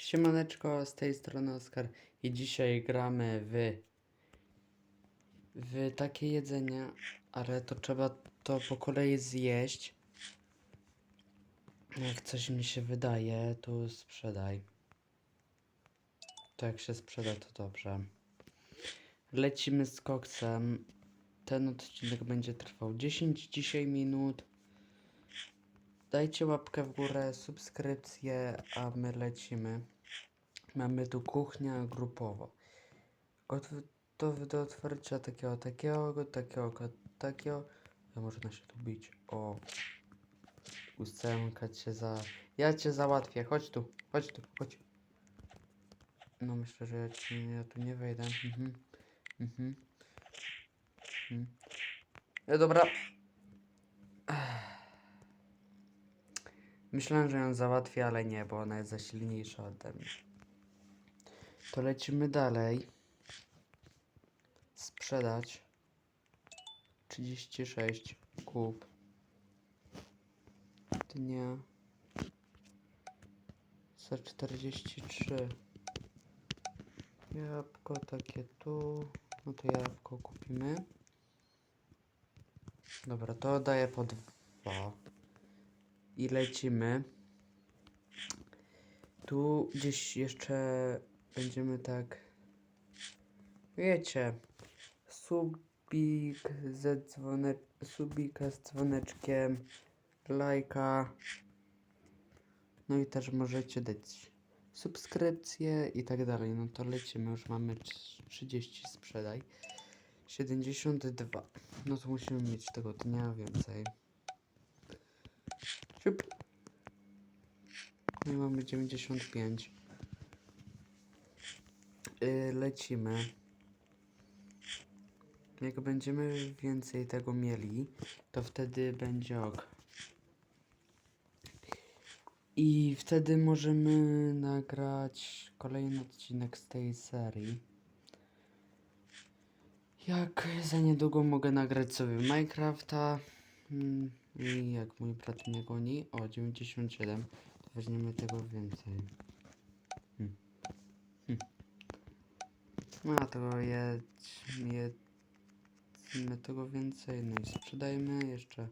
Siemaneczko, z tej strony Oskar i dzisiaj gramy w w takie jedzenie, ale to trzeba to po kolei zjeść. Jak coś mi się wydaje, to sprzedaj. To jak się sprzeda, to dobrze. Lecimy z koksem. Ten odcinek będzie trwał 10 dzisiaj minut. Dajcie łapkę w górę, subskrypcję, a my lecimy. Mamy tu kuchnia grupowo. Gotowy do otwarcia takiego, takiego, takiego, takiego. A można się tu bić. O. Ósemka cię za... Ja cię załatwię. Chodź tu, chodź tu, chodź. No myślę, że ja, ci, ja tu nie wejdę. Mhm. Mhm. mhm. E, dobra. Myślałem, że ją załatwię, ale nie, bo ona jest za silniejsza ode mnie. To lecimy dalej. Sprzedać. 36 kup. Dnia. Za 43. Jabłko takie tu. No to jabłko kupimy. Dobra, to daję po dwa. I lecimy. Tu gdzieś jeszcze będziemy tak. Wiecie. Subik ze dzwone... Subika z dzwoneczkiem. Lajka. No i też możecie dać subskrypcję i tak dalej. No to lecimy. Już mamy trz- 30 sprzedaj. 72. No to musimy mieć tego dnia więcej. I mamy 95. Yy, lecimy. Jak będziemy więcej tego mieli, to wtedy będzie ok. I wtedy możemy nagrać kolejny odcinek z tej serii. Jak za niedługo mogę nagrać sobie Minecrafta. Mm, I jak mój brat mnie goni. O, 97. To weźmiemy tego więcej. Hmm. Hmm. No, a jedź, jedzmy tego więcej. No i sprzedajmy jeszcze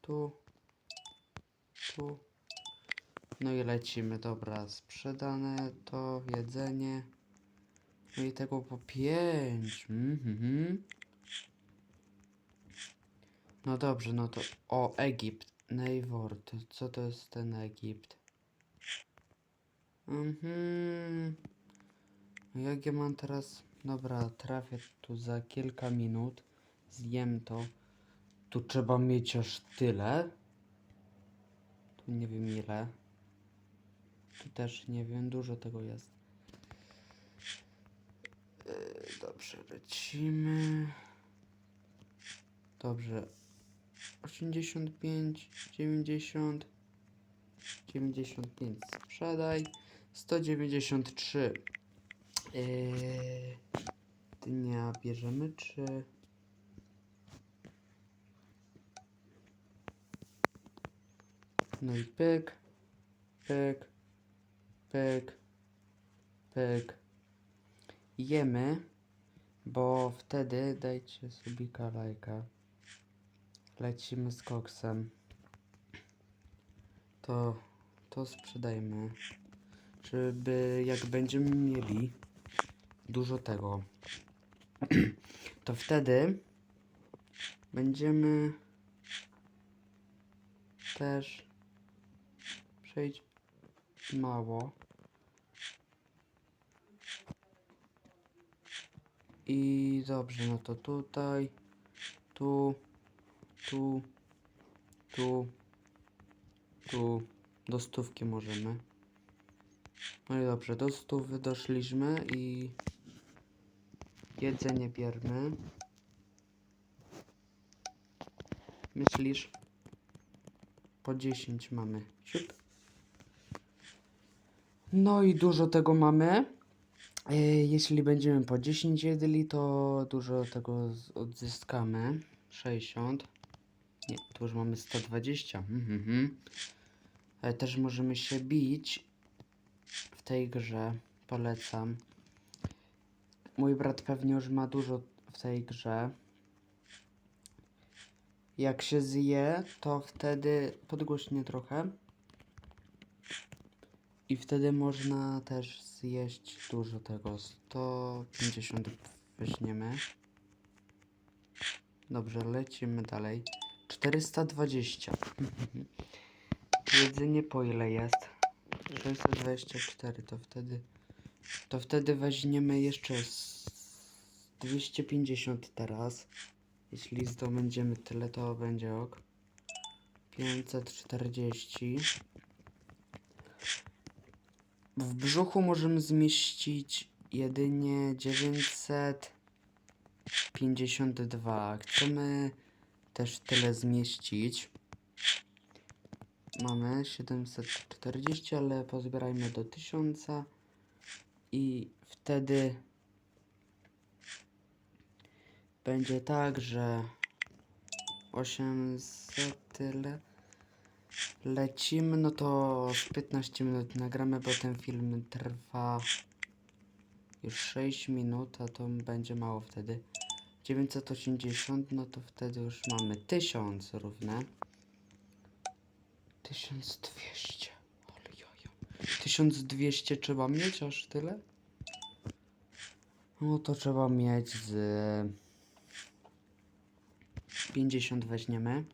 tu, tu. No i lecimy. Dobra, sprzedane to jedzenie. No i tego po pięć. Mhm. No dobrze, no to. O, Egipt. To co to jest ten Egipt? Mhm. Jak ja mam teraz. Dobra, trafię tu za kilka minut. Zjem to. Tu trzeba mieć aż tyle. Tu nie wiem ile. Tu też nie wiem, dużo tego jest. Yy, Dobrze, lecimy. Dobrze. 85, 90, 95 sprzedaj. 193 yy, dnia bierzemy, czy... No i pyk, pyk, pyk, pyk. Jemy, bo wtedy dajcie subika lajka. Lecimy z koksem. To, to sprzedajmy. Żeby jak będziemy mieli dużo tego, to wtedy będziemy też przejść mało. I dobrze, no to tutaj, tu, tu, tu, tu, do stówki możemy. No i dobrze, do stówy doszliśmy i jedzenie bierzmy. Myślisz? Po 10 mamy. Siup. No i dużo tego mamy. E, Jeśli będziemy po 10 jedli, to dużo tego odzyskamy. 60. Nie, tu już mamy 120. Mhm, mhm. Ale też możemy się bić w tej grze. Polecam. Mój brat pewnie już ma dużo w tej grze. Jak się zje, to wtedy podgłośnie trochę. I wtedy można też zjeść dużo tego. 150 weźmiemy. Dobrze, lecimy dalej. 420. Jedzenie po ile jest? 624 to wtedy. To wtedy weźmiemy jeszcze z 250 teraz. Jeśli zdobędziemy tyle, to będzie ok. 540. W brzuchu możemy zmieścić jedynie 952. Chcemy też tyle zmieścić. Mamy 740, ale pozbierajmy do 1000 i wtedy będzie tak, że 800 tyle lecimy, no to z 15 minut nagramy, bo ten film trwa już 6 minut, a to będzie mało wtedy. 980, no to wtedy już mamy 1000 równe. 1200. Ale jaja. 1200 trzeba mieć aż tyle? No to trzeba mieć z 50 weźmiemy.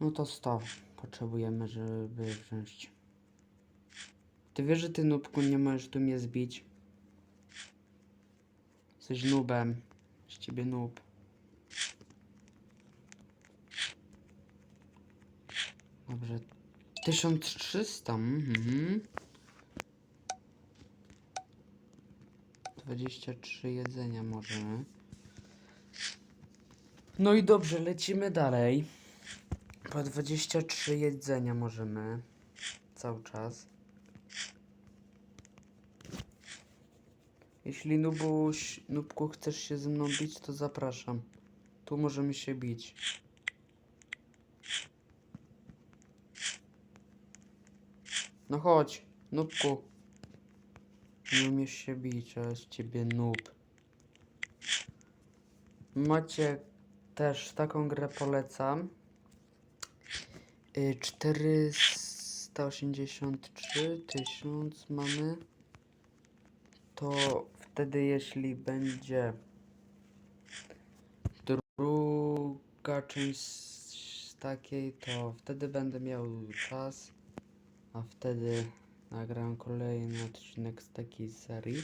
No to 100 potrzebujemy, żeby wziąć. Ty wiesz, że ty nubku nie możesz tu mnie zbić? Jesteś nubem. Z ciebie nub. Dobrze. 1300. Mhm. 23 jedzenia możemy. No i dobrze, lecimy dalej. Po 23 jedzenia możemy. Cały czas. Jeśli Nubuś, Nubku chcesz się ze mną bić, to zapraszam. Tu możemy się bić. No chodź, Nubku. Nie umiesz się bić, a z ciebie noob. Macie też taką grę polecam. Y, 483 tysiąc mamy. To wtedy jeśli będzie druga część takiej, to wtedy będę miał czas. A wtedy nagram kolejny odcinek z takiej serii.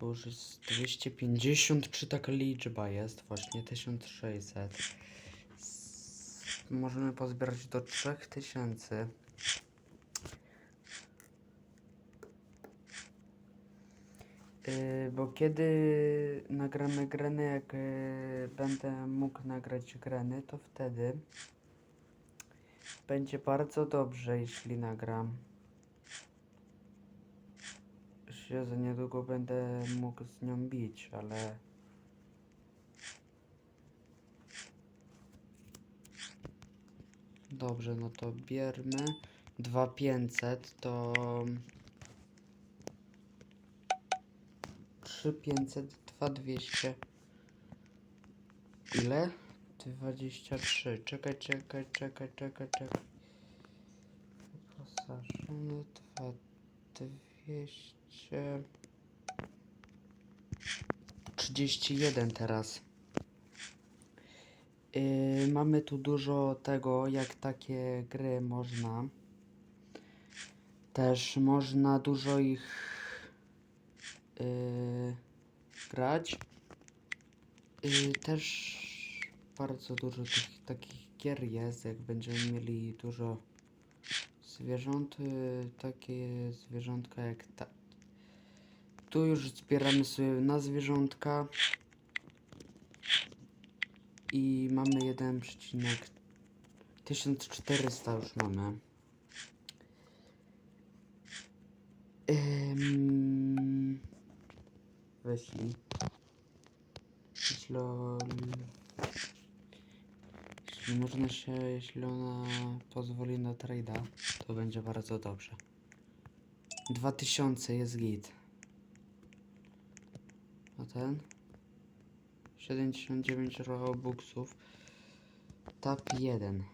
Bo już jest 253 taka liczba jest, właśnie 1600. S- Możemy pozbierać do 3000. bo kiedy nagramy greny, jak yy, będę mógł nagrać greny, to wtedy będzie bardzo dobrze, jeśli nagram. Się za niedługo będę mógł z nią bić, ale. Dobrze, no to biermy. 2500 to. 3500, 2200. Ile? 23. Czekaj, czekaj, czekaj, czekaj, czekaj. Wyposażony 2200. 31 teraz. Yy, mamy tu dużo tego, jak takie gry można. Też można dużo ich grać. Yy, też bardzo dużo tych takich gier jest, jak będziemy mieli dużo zwierząt, yy, takie zwierzątka jak ta. Tu już zbieramy sobie na zwierzątka i mamy jeden przecinek 1400 już mamy. Ym... Weźli. Jeśli, jeśli można się, jeśli ona pozwoli na trade'a, to będzie bardzo dobrze. 2000 jest git. A ten? 79 robuxów. Tap 1.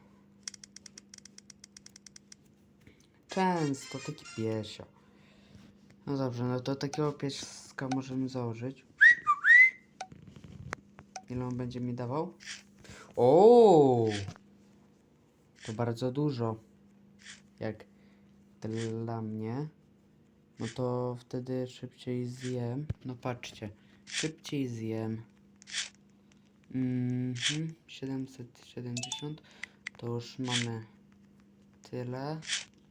Często taki piesio. No dobrze, no to takiego pieska możemy założyć. Ile on będzie mi dawał? O! To bardzo dużo. Jak dla mnie. No to wtedy szybciej zjem. No patrzcie. Szybciej zjem. Mhm. 770. To już mamy tyle.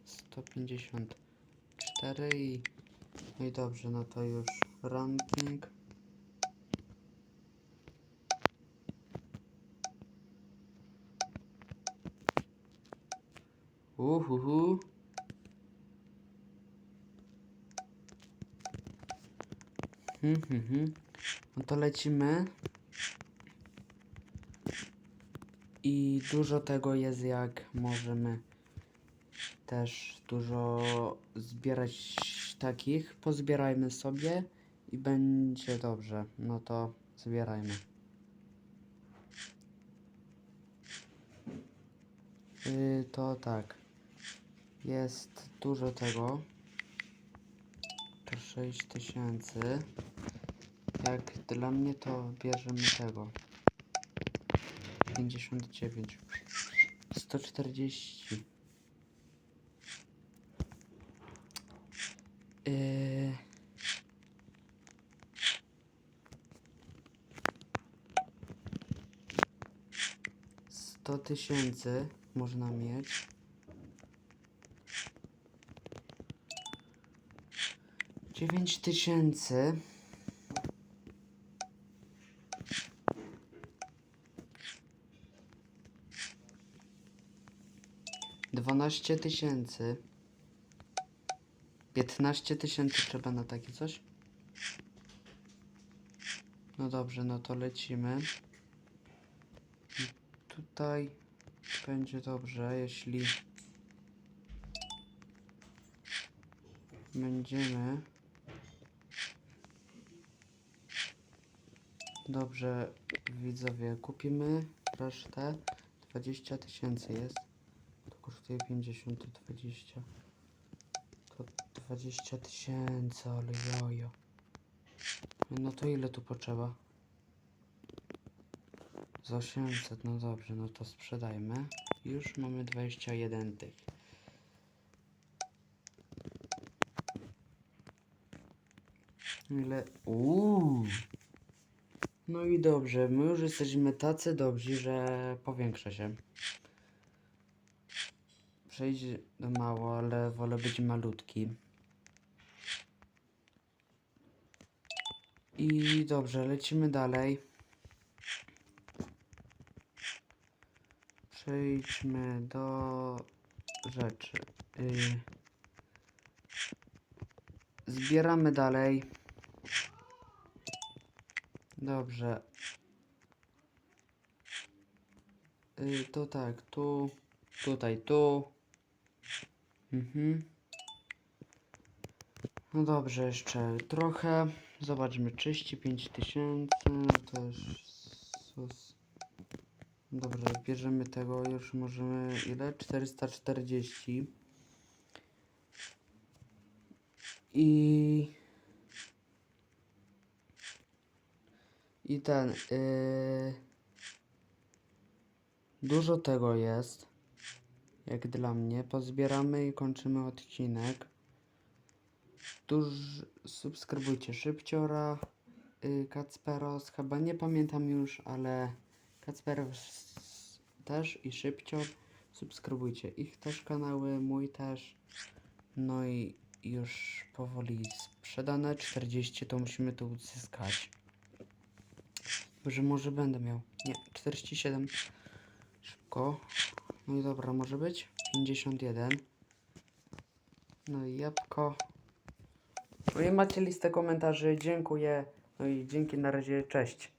154 i... No i dobrze, no to już ranking. Uhuhu. Hmm, hmm, hmm. No to lecimy. I dużo tego jest, jak możemy też dużo zbierać takich. Pozbierajmy sobie i będzie dobrze. No to zbierajmy. Yy, to tak. Jest dużo tego. To 6 tysięcy. Jak dla mnie to bierzemy tego. 59. 140. Yy... Sto tysięcy można mieć. Dziewięć tysięcy. Dwanaście tysięcy. 15 tysięcy trzeba na takie coś. No dobrze, no to lecimy. I tutaj będzie dobrze, jeśli będziemy. Dobrze, widzowie, kupimy resztę. 20 tysięcy jest. To kosztuje 50 to 20. To 20 tysięcy, ale jojo. No to ile tu potrzeba? Z 800, no dobrze, no to sprzedajmy. Już mamy 21 tych. Ile? Uuu. No i dobrze, my już jesteśmy tacy dobrzy, że powiększa się. Do mało, ale wolę być malutki. I dobrze, lecimy dalej. Przejdźmy do rzeczy. Y, Zbieramy dalej. Dobrze. Y, To tak, tu, tutaj, tu. Mhm. No dobrze, jeszcze trochę. Zobaczmy, 35 tysięcy. To sus. Dobrze, bierzemy tego, już możemy. Ile? 440. I. I ten. Yy... Dużo tego jest. Jak dla mnie. Pozbieramy i kończymy odcinek. Tuż subskrybujcie Szybciora, y, Kacperos, chyba nie pamiętam już, ale Kacperos też i Szybcior. Subskrybujcie ich też kanały, mój też. No i już powoli sprzedane. 40 to musimy tu uzyskać. Że może będę miał. Nie, 47. Szybko. No i dobra, może być. 51. No i jabłko. No i macie listę komentarzy. Dziękuję. No i dzięki na razie. Cześć.